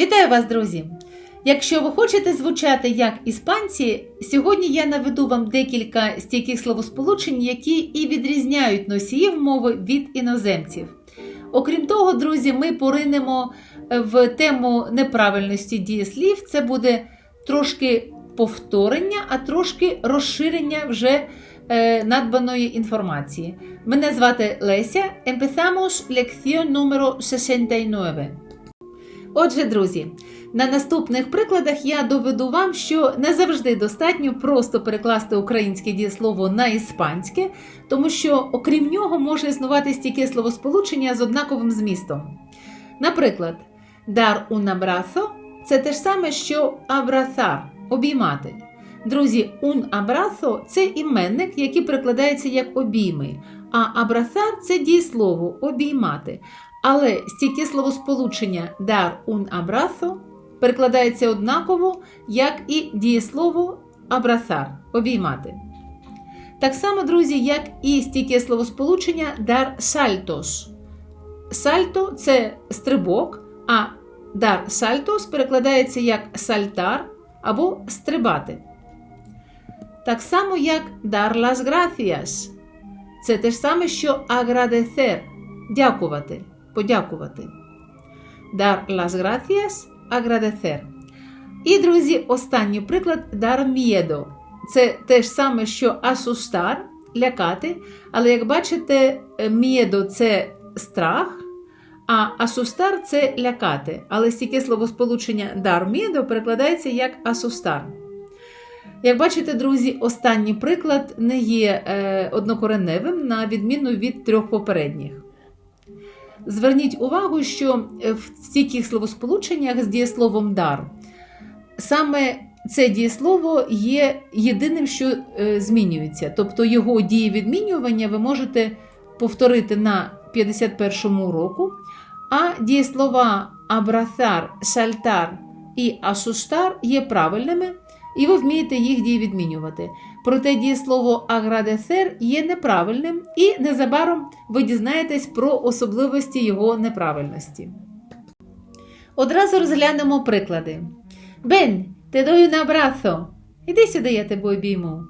Вітаю вас, друзі! Якщо ви хочете звучати як іспанці, сьогодні я наведу вам декілька стійких словосполучень, які і відрізняють носіїв мови від іноземців. Окрім того, друзі, ми поринемо в тему неправильності дієслів. Це буде трошки повторення, а трошки розширення вже е, надбаної інформації. Мене звати Леся. Empezamos lección número 69. Отже, друзі, на наступних прикладах я доведу вам, що не завжди достатньо просто перекласти українське дієслово на іспанське, тому що окрім нього може існувати стійке словосполучення з однаковим змістом. Наприклад, un abrazo – це те ж саме, що abrazar – обіймати. Друзі, un abrazo – це іменник, який перекладається як обійми, а абрасар це дієслово обіймати. Але стійке словосполучення dar un abrazo перекладається однаково, як і дієслово abrazar – обіймати. Так само, друзі, як і стійке словосполучення dar saltos. Сальто це стрибок, а dar saltos перекладається як сальтар або стрибати. Так само, як dar las gracias. Це те ж саме, що agradecer дякувати, подякувати. Dar las gracias agradecer. І, друзі, останній приклад dar miedo. Це те ж саме, що asustar лякати. Але як бачите, miedo – це страх, а asustar – це лякати. Але стільки словосполучення dar miedo перекладається як asustar. Як бачите, друзі, останній приклад не є е, однокореневим, на відміну від трьох попередніх. Зверніть увагу, що в стійких словосполученнях з дієсловом дар саме це дієслово є єдиним, що е, змінюється. Тобто його дієвідмінювання ви можете повторити на 51-му уроку, а дієслова абрасар, шальтар і асуштар є правильними і ви вмієте їх дієвідмінювати. Проте дієслово аградесер є неправильним, і незабаром ви дізнаєтесь про особливості його неправильності. Одразу розглянемо приклади. Бен, te doy un abrazo. Іди сюди, я тебе обійму.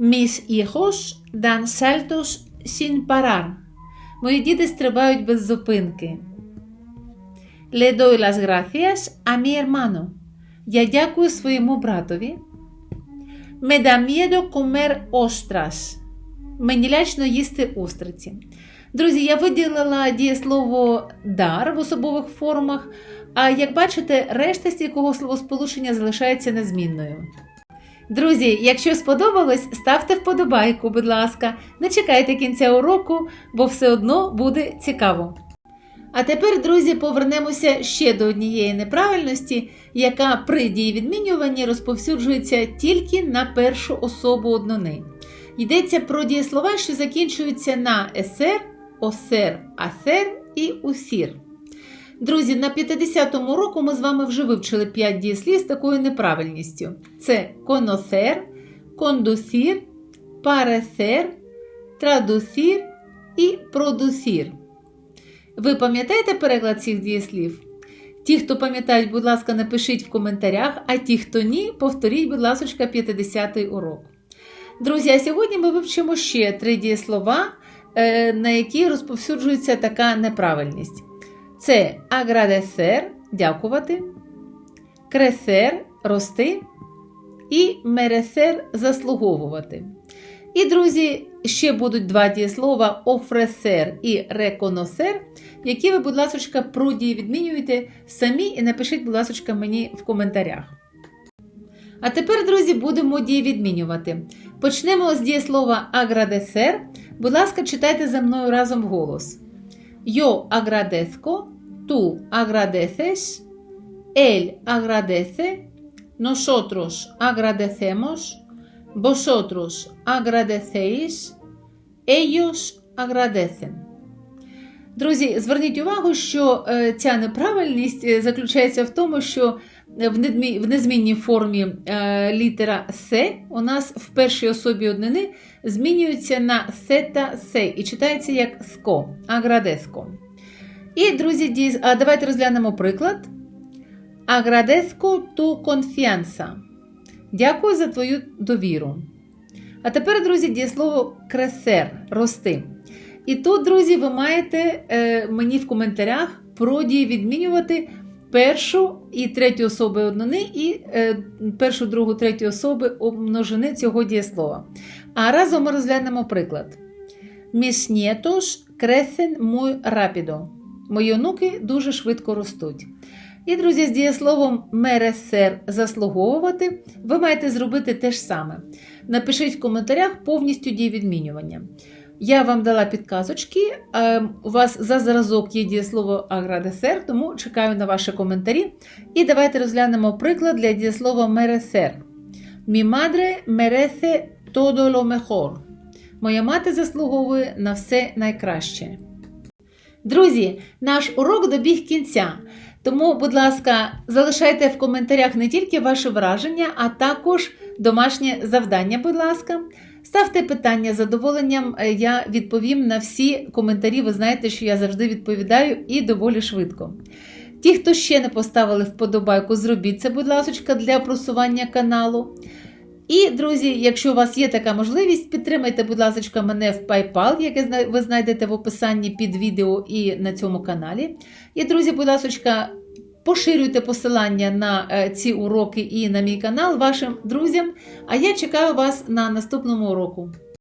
Mis hijos dan saltos sin parar. Мої діти стрибають без зупинки. Le doy las gracias a mi hermano. Я дякую своєму братові. Me da miedo comer ostras. Мені лячно їсти устриці. Друзі, я виділила дієслово дар в особових формах, а як бачите, решта стійкого словосполучення залишається незмінною. Друзі, якщо сподобалось, ставте вподобайку, будь ласка, не чекайте кінця уроку, бо все одно буде цікаво. А тепер, друзі, повернемося ще до однієї неправильності, яка при дієвідмінюванні розповсюджується тільки на першу особу однини. Йдеться про дієслова, що закінчуються на есер, осер, асер і усір. Друзі, на 50-му року ми з вами вже вивчили 5 дієслів з такою неправильністю: це коносер, кондусір, паресер, традусір і продусір. Ви пам'ятаєте переклад цих дієслів? Ті, хто пам'ятають, будь ласка, напишіть в коментарях, а ті, хто ні, повторіть, будь ласка, 50-й урок. Друзі, а сьогодні ми вивчимо ще три дієслова, е, на які розповсюджується така неправильність. Це аградесер дякувати, кресер рости і мересер заслуговувати. І, друзі, ще будуть два дієслова офресер і реконосер, які ви, будь ласка, продії відмінюєте самі і напишіть, будь ласка, мені в коментарях. А тепер, друзі, будемо дієвідмінювати. Почнемо з дієслова аградесер. Будь ласка, читайте за мною разом голос. Yo agradezco, tú agradeces, él agradece, nosotros agradecemos. Vosotros agradecéis, ellos agradecen. Друзі, зверніть увагу, що е, ця неправильність е, заключається в тому, що в незмінній формі е, літера С у нас в першій особі однини змінюється на се та се і читається як ско, аградеско. І, друзі, давайте розглянемо приклад. Agradezco tu confianza. Дякую за твою довіру. А тепер, друзі, дієслово кресер рости. І тут, друзі, ви маєте е, мені в коментарях про відмінювати першу і третю особи однини і е, першу, другу, третю особи множини цього дієслова. А разом ми розглянемо приклад. Mis nietos crecen muy rápido. Мої онуки дуже швидко ростуть. І, друзі, з дієсловом мересер заслуговувати ви маєте зробити те ж саме. Напишіть в коментарях повністю дієвідмінювання. Я вам дала підказочки. е, У вас за зразок є дієслово аградесер, тому чекаю на ваші коментарі. І давайте розглянемо приклад для дієслова мересер. Mi madre merece todo lo mejor. Моя мати заслуговує на все найкраще. Друзі, наш урок добіг кінця. Тому, будь ласка, залишайте в коментарях не тільки ваші враження, а також домашнє завдання, будь ласка. Ставте питання з задоволенням, е, я відповім на всі коментарі. Ви знаєте, що я завжди відповідаю і доволі швидко. Ті, хто ще не поставили вподобайку, зробіть це, будь ласка, для просування каналу. І, друзі, якщо у вас є така можливість, підтримайте, будь ласка, мене в PayPal, яке ви знайдете в описанні під відео і на цьому каналі. І, друзі, будь ласка, поширюйте посилання на е, ці уроки і на мій канал вашим друзям. А я чекаю вас на наступному уроку.